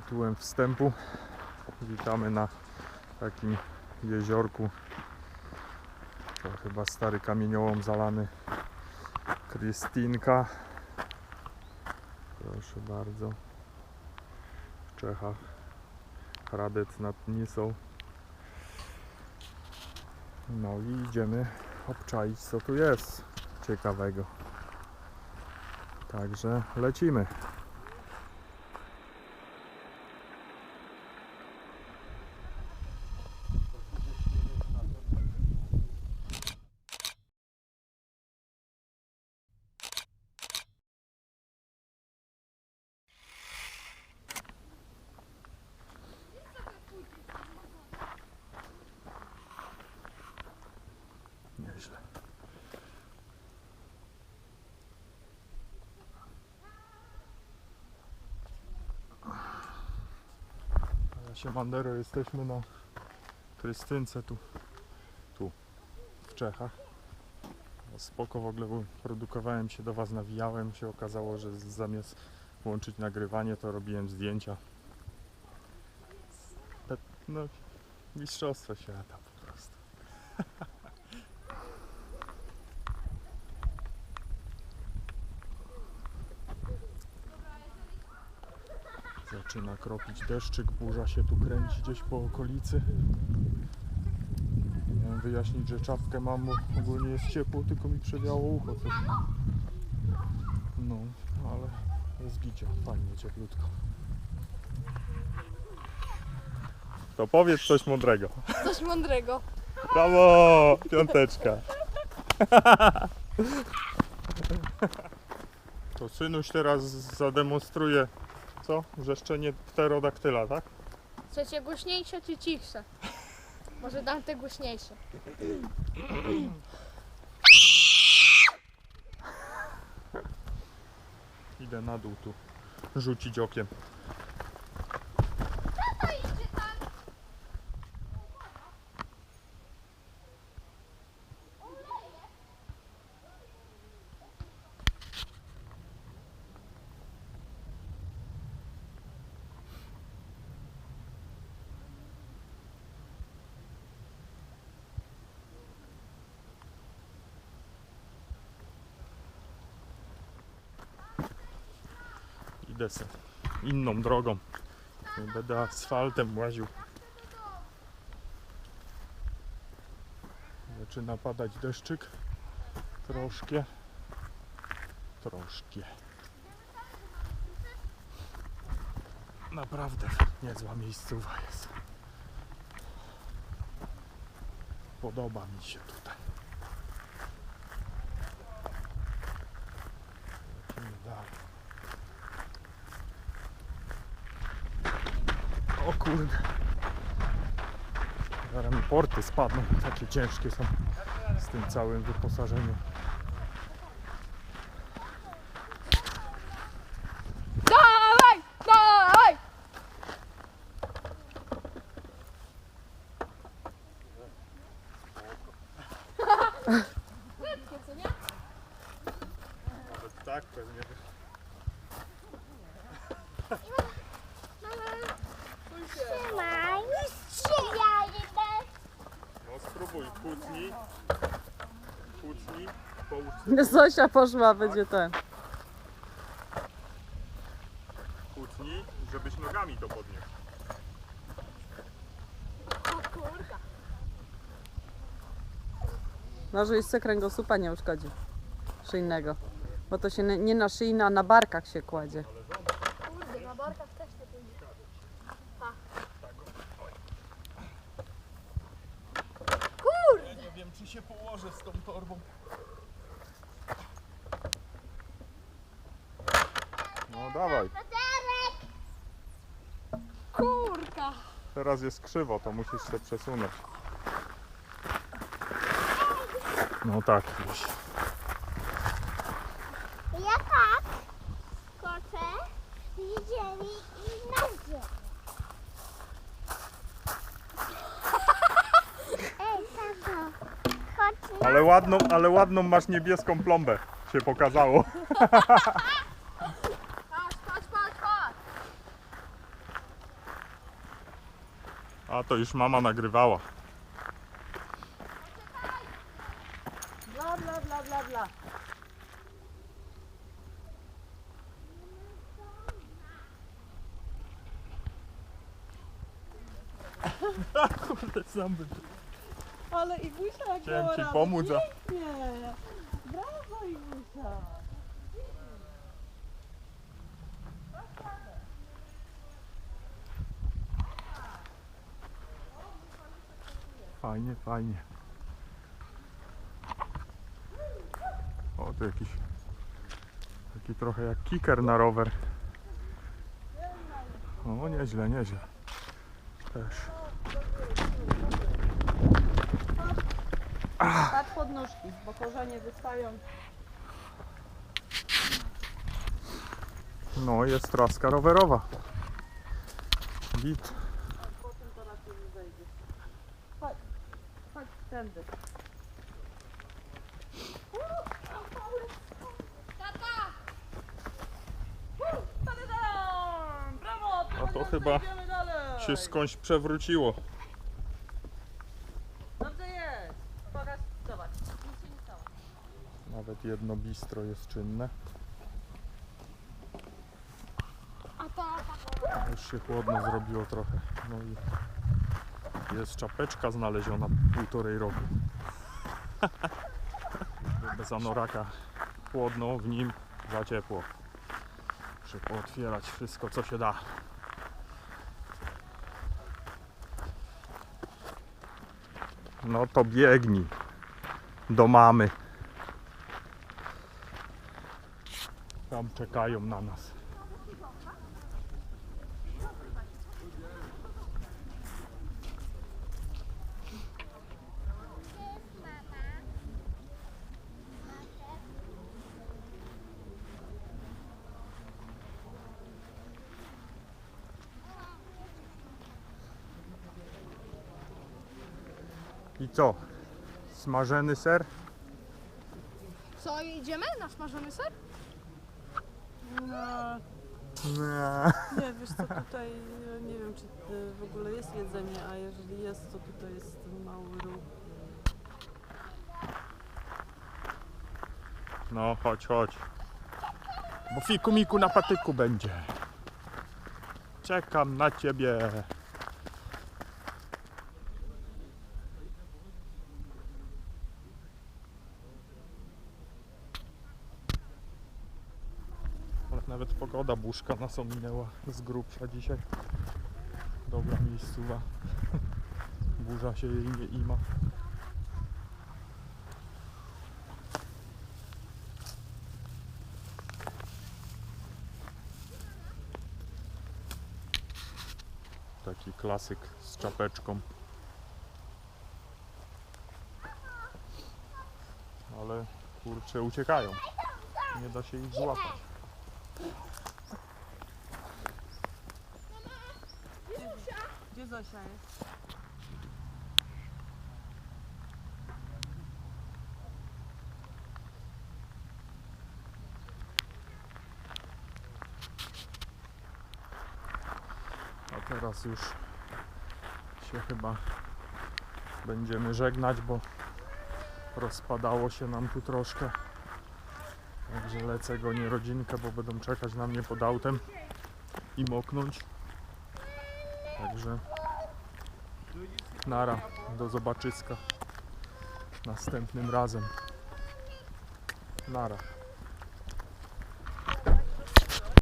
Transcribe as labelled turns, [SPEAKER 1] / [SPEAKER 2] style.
[SPEAKER 1] tytułem wstępu witamy na takim jeziorku. To chyba stary kamieniołom zalany Krystinka. Proszę bardzo. W Czechach. Hradec nad Nisą. No i idziemy obczaić co tu jest ciekawego. Także lecimy. Nieźle. Ja się Mandero jesteśmy na Krystynce tu, tu w Czechach. No Spoko w ogóle, produkowałem się do Was, nawijałem się, okazało, że zamiast włączyć nagrywanie, to robiłem zdjęcia. No, mistrzostwo świata po prostu. Zaczyna kropić deszczyk, burza się tu kręci gdzieś po okolicy. Miałem wyjaśnić, że czapkę mam, bo ogólnie jest ciepło, tylko mi przewiało ucho coś. No, ale jest gicia, fajnie, cieplutko. To powiedz coś mądrego.
[SPEAKER 2] Coś mądrego.
[SPEAKER 1] Brawo! Piąteczka. To synuś teraz zademonstruje co? Wrzeszczenie pterodaktyla, tak?
[SPEAKER 2] Trzecie głośniejsze czy cichsze? Może dam te głośniejsze.
[SPEAKER 1] Idę na dół tu rzucić okiem. Idę inną drogą. Będę asfaltem łaził. Zaczyna padać deszczyk. Troszkę. Troszkę. Naprawdę niezła miejscowa jest. Podoba mi się tutaj. Lecimy dalej. O kurde. Zaraz mi porty spadną, takie ciężkie są z tym całym wyposażeniem.
[SPEAKER 2] Dawaj! Dawaj! Letkie, co nie?
[SPEAKER 1] Nawet tak pewnie.
[SPEAKER 3] Trzymaj, nie strzelaj,
[SPEAKER 1] No spróbuj, kłótni. Kłótni, połóż
[SPEAKER 4] Zosia poszła, będzie ten.
[SPEAKER 1] kłótni, żebyś nogami to podniósł.
[SPEAKER 4] No, że jeszcze kręgosłupa nie uszkodzi. Szyjnego. Bo to się nie na szyi, a na barkach się kładzie.
[SPEAKER 2] Kurde, na barkach też to pójdzie.
[SPEAKER 1] Ja nie wiem, czy się położę z tą torbą. No dawaj,
[SPEAKER 2] Kurka.
[SPEAKER 1] teraz jest krzywo, to musisz się przesunąć. No tak, już.
[SPEAKER 3] Ja tak skoczę z ziemi i na ziemię. Ej, tato, chodź na
[SPEAKER 1] Ale ładną, ale ładną masz niebieską plombę, się pokazało.
[SPEAKER 2] Patrz, patrz, patrz, patrz.
[SPEAKER 1] A to już mama nagrywała.
[SPEAKER 4] Bla, bla, bla, bla, bla.
[SPEAKER 1] Kurde, sam bym.
[SPEAKER 4] Ale Igusia jak
[SPEAKER 1] Chciałem ci pomóc, a
[SPEAKER 4] Nie. Brawo Igusia.
[SPEAKER 1] fajnie, fajnie. O, to jakiś taki trochę jak kicker na rower. O, nieźle, nieźle. Też.
[SPEAKER 4] Patrz pod nóżki, bo korzenie wystają.
[SPEAKER 1] No, jest traska rowerowa. Git.
[SPEAKER 4] Potem to raczej nie zejdzie. Chodź, chodź tędy. Tadadam! Brawo!
[SPEAKER 1] A to chyba. Się skądś przewróciło. Nawet jedno bistro jest czynne. Już się chłodno zrobiło trochę. No i jest czapeczka znaleziona półtorej roku. Bez anoraka chłodno, w nim za ciepło. Muszę pootwierać wszystko co się da. No to biegnij do mamy. Tam czekają na nas. I co? Smażeny ser?
[SPEAKER 2] co, idziemy na smażony ser?
[SPEAKER 4] No,
[SPEAKER 1] Nie.
[SPEAKER 4] nie, wiesz co, tutaj e, nie wiem, czy e, w ogóle jest jedzenie, a jeżeli jest, to tutaj jest mały ruch.
[SPEAKER 1] No, chodź, chodź. Bo fiku miku na patyku będzie. Czekam na ciebie. Nawet pogoda buszka nas ominęła z grubsza dzisiaj. Dobra miejscowa. Burza się jej nie ima. Taki klasyk z czapeczką. Ale kurcze uciekają. Nie da się ich złapać.
[SPEAKER 4] Zosia jest?
[SPEAKER 1] A teraz już się chyba będziemy żegnać, bo rozpadało się nam tu troszkę. Także lecę go nie rodzinkę, bo będą czekać na mnie pod autem i moknąć. Także nara, do zobaczyska następnym razem. Nara.